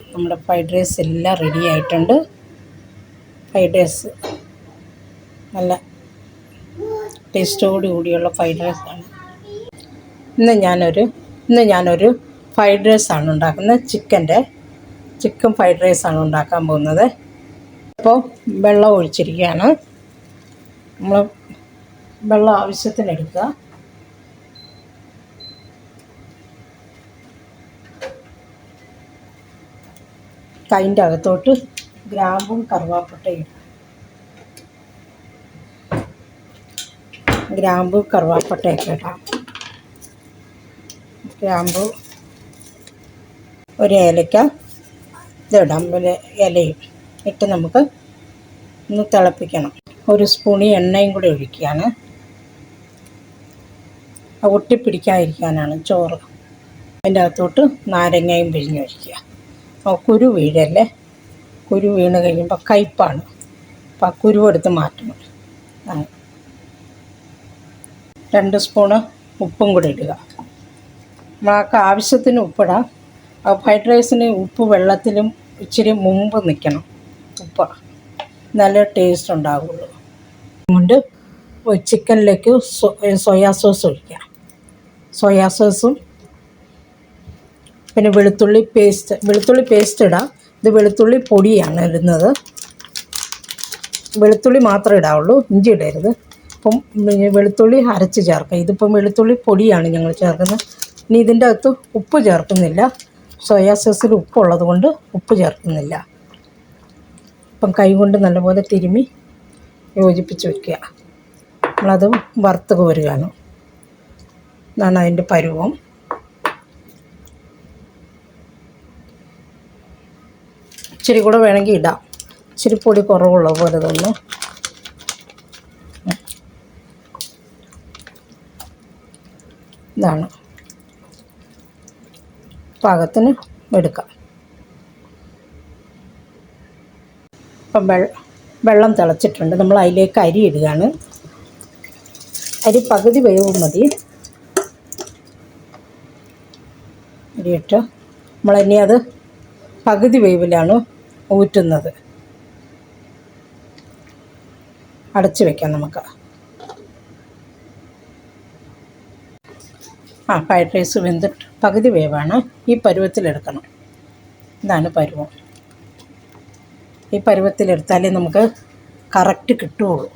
നമ്മുടെ fried rice എല്ലാം ready ആയിട്ടുണ്ട്. ഫ്രൈഡ് റൈസ് നല്ല ടേസ്റ്റോടു കൂടിയുള്ള ഫ്രൈഡ് റൈസാണ് ഇന്ന് ഞാനൊരു ഇന്ന് ഞാനൊരു ഫ്രൈഡ് റൈസാണ് ഉണ്ടാക്കുന്നത്. ചിക്കന്റെ ചിക്കൻ ഫ്രൈഡ് റൈസാണ് ഉണ്ടാക്കാൻ പോകുന്നത്. അപ്പോൾ വെള്ളം ഒഴിച്ചിരിക്കുകയാണ്. നമ്മൾ വെള്ളം ആവശ്യത്തിന് എടുക്കുക. കൈന്റെ അകത്തോട്ട് ഗ്രാമ്പും കറുവാപ്പട്ടയും ഗ്രാമ്പു കറുവാപ്പട്ടയൊക്കെ ഇടാം. ഗ്രാമ്പു ഒരു ഏലക്ക ഇതിടാം. ഒരു ഇലയും ഇട്ട് നമുക്ക് ഒന്ന് തിളപ്പിക്കണം. ഒരു സ്പൂണി എണ്ണയും കൂടി ഒഴിക്കുകയാണ്. ഒട്ടിപ്പിടിക്കാതിരിക്കാനാണ് ചോറ്. അതിന്റെ അകത്തോട്ട് നാരങ്ങയും പിഴിഞ്ഞൊഴിക്കുക കുരു വീഴല്ലേ? കുരു വീണ് കഴിയുമ്പോൾ കയ്പ്പാണ്. അപ്പം ആ കുരു എടുത്ത് മാറ്റണം. രണ്ട് സ്പൂണ് ഉപ്പും കൂടി ഇടുക. നമ്മൾക്ക് ആവശ്യത്തിന് ഉപ്പിടാം. ആ ഫ്രൈഡ് റൈസിന് ഉപ്പ് വെള്ളത്തിലും ഇച്ചിരി മുമ്പ് നിൽക്കണം ഉപ്പ. നല്ല ടേസ്റ്റ് ഉണ്ടാകുള്ളൂ അതുകൊണ്ട് ചിക്കനിലേക്ക് സോയാ സോസ് ഒഴിക്കാം. സോയാ സോസും പിന്നെ വെളുത്തുള്ളി പേസ്റ്റ് വെളുത്തുള്ളി പേസ്റ്റ് ഇടാം. ഇത് വെളുത്തുള്ളി പൊടിയാണ് ഇടുന്നത്. വെളുത്തുള്ളി മാത്രം ഇടാവുള്ളൂ ഇഞ്ചി ഇടരുത്. അപ്പം വെളുത്തുള്ളി അരച്ച് ചേർക്കാം. ഇതിപ്പം വെളുത്തുള്ളി പൊടിയാണ് ഞങ്ങൾ ചേർക്കുന്നത്. ഇനി ഇതിന്റെ അകത്ത് ഉപ്പ് ചേർക്കുന്നില്ല. സോയാ സോസിൽ ഉപ്പുള്ളത് കൊണ്ട് ഉപ്പ് ചേർക്കുന്നില്ല. ഇപ്പം കൈ കൊണ്ട് നല്ലപോലെ തിരുമ്മി യോജിപ്പിച്ച് വയ്ക്കുക നമ്മളത് വറുത്ത് കോരുകയാണ്. എന്നാണ് അതിന്റെ പരുവം. ഇച്ചിരി കൂടെ വേണമെങ്കിൽ ഇടാം. ഇച്ചിരി പൊടി കുറവുള്ള പോലെ തോന്നുന്നു ഇതാണ്. പാകത്തിന് എടുക്കാം. വെള്ള വെള്ളം തിളച്ചിട്ടുണ്ട്. നമ്മൾ അതിലേക്ക് അരി ഇടുകയാണ്. അരി പകുതി വേവ് മതി. അരിയിട്ട് നമ്മളിനി അത് പകുതി വേവിലാണ് ഊറ്റുന്നത്. അടച്ചു വെക്കാം നമുക്ക്. ആ ഫ്രൈഡ് റൈസ് വെന്തിട്ട് പകുതി വേവാണ്. ഈ പരുവത്തിലെടുക്കണം ഇതാണ് പരുവം. ഈ പരുവത്തിലെടുത്താലേ നമുക്ക് കറക്റ്റ് കിട്ടുകയുള്ളൂ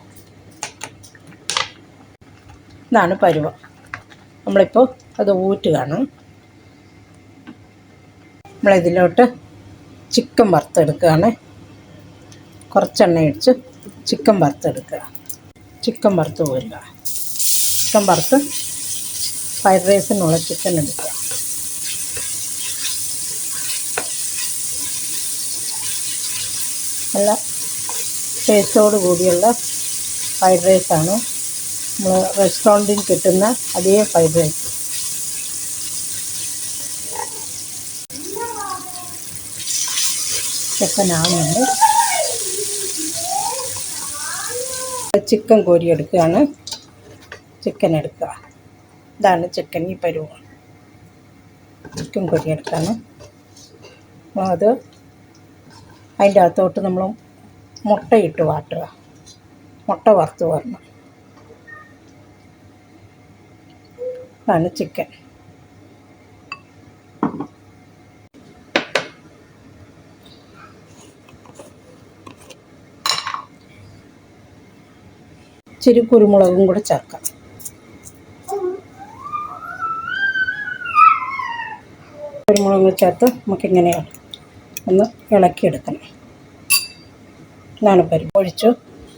ഇതാണ് പരുവം. നമ്മളിപ്പോൾ അത് ഊറ്റുകയാണ്. നമ്മളിതിലോട്ട് ചിക്കൻ വറുത്തെടുക്കുകയാണ്. കുറച്ചെണ്ണ ഒഴിച്ച് ചിക്കൻ വറുത്തെടുക്കുക. ചിക്കൻ വറുത്ത് പോരുക ചിക്കൻ വറുത്ത് ഫ്രൈഡ് റൈസിനുള്ള ചിക്കൻ എടുക്കുക. നല്ല ടേസ്റ്റോട് കൂടിയുള്ള ഫ്രൈഡ് റൈസാണ്. നമ്മൾ റെസ്റ്റോറന്റിൽ കിട്ടുന്ന അതേ ഫ്രൈഡ് റൈസ്. ചിക്കൻ ആവുന്നുണ്ട് ചിക്കൻ കോരി എടുക്കുകയാണ് ചിക്കൻ എടുക്കുക. ഇതാണ് ചിക്കൻ ഈ പരുവം. ചിക്കൻ കോരി എടുക്കുകയാണ് അത് അതിന്റെ അകത്തോട്ട് നമ്മൾ മുട്ടയിട്ട് വാട്ടുക. മുട്ട വറുത്ത് വരണം. ഇതാണ് ചിക്കൻ. ഇച്ചിരി കുരുമുളകും കൂടെ ചേർക്കാം. കുരുമുളക് ചേർത്ത് നമുക്കിങ്ങനെ ഒന്ന് ഇളക്കിയെടുക്കണം. ഇതാണ് പരിപ്പ്. ഒഴിച്ചു.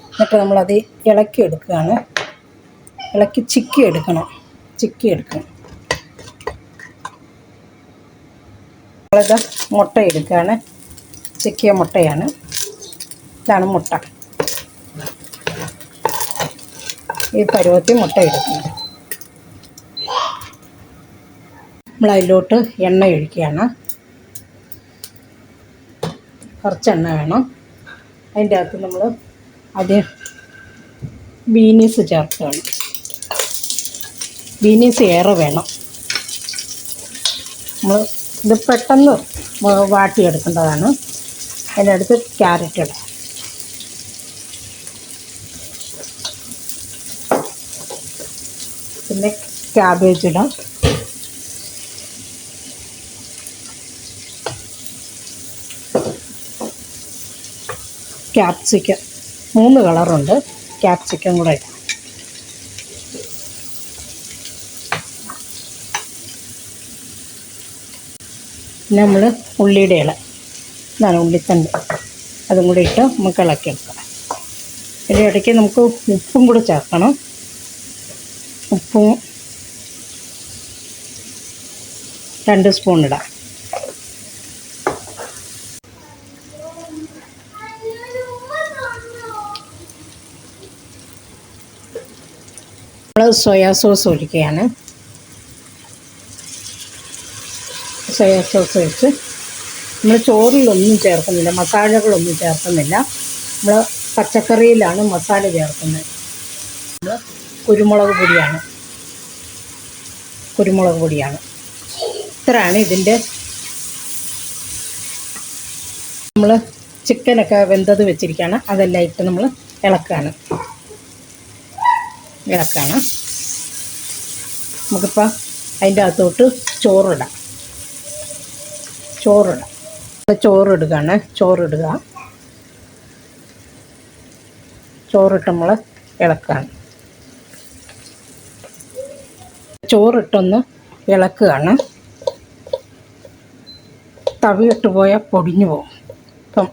എന്നിട്ട് നമ്മളത് ഇളക്കിയെടുക്കുകയാണ് ഇളക്കി ചിക്കി എടുക്കണം. ചിക്കി എടുക്കണം. നമ്മളിത് മുട്ട എടുക്കുകയാണ്. ചിക്കിയ മുട്ടയാണ്. ഇതാണ് മുട്ട. ഈ പരുവത്തിൽ മുട്ട എടുക്കുന്നത്. നമ്മൾ അതിലോട്ട് എണ്ണ ഒഴിക്കുകയാണ്. കുറച്ച് എണ്ണ വേണം. അതിന്റെ അകത്ത് നമ്മൾ ആദ്യം ബീനീസ് ചേർക്കുകയാണ് ബീനീസ് ഏറെ വേണം. നമ്മൾ ഇത് പെട്ടെന്ന് വാട്ടിയെടുക്കേണ്ടതാണ്. അതിന്റെ അടുത്ത് ക്യാരറ്റ് ഇടാം പിന്നെ ക്യാബേജ് ഇടാം. ക്യാപ്സിക്കം മൂന്ന് കളറുണ്ട്. ക്യാപ്സിക്കം കൂടെ ഇടാം. നമ്മൾ ഉള്ളിയുടെ ഇല. ഇതാണ് ഉള്ളിത്തണ്ട് അതും കൂടി ഇട്ട് നമുക്ക് ഇളക്കി എടുക്കാം. ഇതിന്റെ ഇടയ്ക്ക് നമുക്ക് ഉപ്പും കൂടി ചേർക്കണം. ഉപ്പും രണ്ട് സ്പൂൺ ഇടാം. നമ്മൾ സോയാ സോസ് ഒഴിക്കുകയാണ്. സോയാ സോസ് ഒഴിച്ച് നമ്മൾ ചോറിലൊന്നും ചേർക്കുന്നില്ല മസാലകളൊന്നും ചേർക്കുന്നില്ല. നമ്മൾ പച്ചക്കറിയിലാണ് മസാല ചേർക്കുന്നത്. നമ്മൾ കുരുമുളക് പൊടിയാണ്. കുരുമുളക് പൊടിയാണ്. ഇത്രയാണ് ഇതിന്റെ. നമ്മൾ ചിക്കനൊക്കെ വെന്തത് വെച്ചിരിക്കുകയാണ് അതെല്ലാം ഇട്ട് നമ്മൾ ഇളക്കാണ്. ഇളക്കാണ്. നമുക്കിപ്പോൾ അതിന്റെ അകത്തോട്ട് ചോറിടാം. ചോറിടാം. ചോറിടുകയാണ്. ചോറിടുക. ചോറിട്ട് നമ്മൾ ഇളക്കുകയാണ് ചോറിട്ടൊന്ന് ഇളക്കുകയാണ്. തവിയിട്ട് പോയാൽ പൊടിഞ്ഞു പോകും. അപ്പം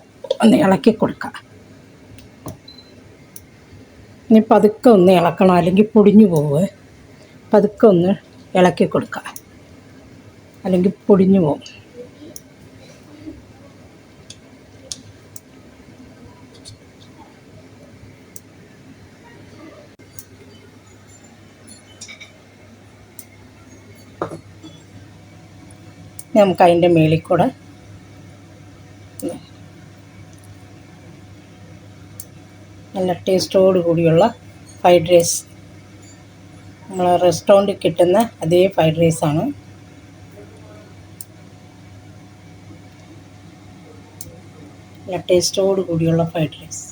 ഒന്ന് ഇളക്കി കൊടുക്കാം. ഇനി പതുക്കെ ഒന്ന് ഇളക്കണം അല്ലെങ്കിൽ പൊടിഞ്ഞു പോവുക പതുക്കെ ഒന്ന് ഇളക്കി കൊടുക്കുക അല്ലെങ്കിൽ പൊടിഞ്ഞു പോകും. നമുക്ക് അതിന്റെ മേളിൽ കൂടെ നല്ല ടേസ്റ്റോട് കൂടിയുള്ള ഫ്രൈഡ് റൈസ്. നമ്മൾ റെസ്റ്റോറന്റിൽ കിട്ടുന്ന അതേ ഫ്രൈഡ് റൈസാണ് നല്ല ടേസ്റ്റോട് കൂടിയുള്ള ഫ്രൈഡ് റൈസ്.